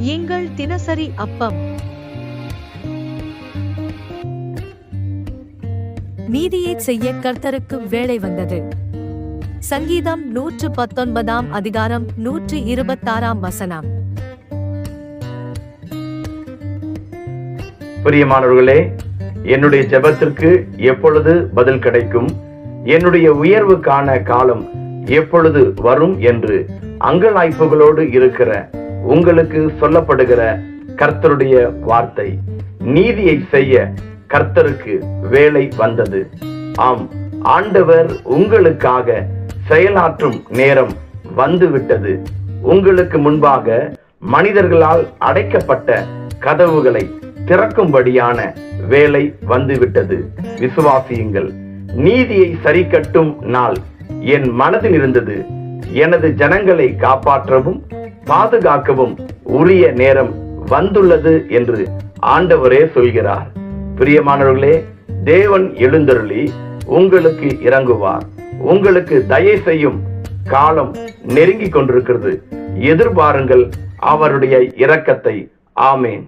எங்கள் தினசரி அப்பம். நீதியை செய்ய கர்த்தருக்கு வேலை வந்தது. சங்கீதம் நூற்று பத்தொன்பதாம் அதிகாரம் நூற்று இருபத்தாறாம் வசனம். பிரியமானவர்களே என்னுடைய ஜெபத்திற்கு எப்பொழுது பதில் கிடைக்கும்? என்னுடைய உயர்வுக்கான காலம் எப்பொழுது வரும் என்று அங்கலாய்ப்புகளோடு இருக்கிற உங்களுக்கு சொல்லப்படுகிற கர்த்தருடைய வார்த்தை. நீதியை செய்ய கர்த்தருக்கு வேலை வந்தது. ஆம் ஆண்டவர் உங்களுக்காக செயலாற்றும் நேரம் வந்துவிட்டது. உங்களுக்கு முன்பாக மனிதர்களால் அடைக்கப்பட்ட கதவுகளை திறக்கும்படியான வேலை வந்துவிட்டது. விசுவாசியுங்கள் நீதியை சரி கட்டும் நாள் என் மனதில் இருந்தது. எனது ஜனங்களை காப்பாற்றவும் பாதுகாக்கவும் உரிய நேரம் வந்துள்ளது என்று ஆண்டவரே சொல்கிறார். பிரியமானவர்களே தேவன் எழுந்தருளி உங்களுக்கு இறங்குவார். உங்களுக்கு தயை செய்யும் காலம் நெருங்கிக் கொண்டிருக்கிறது. எதிர்பாருங்கள் அவருடைய இரக்கத்தை. ஆமேன்.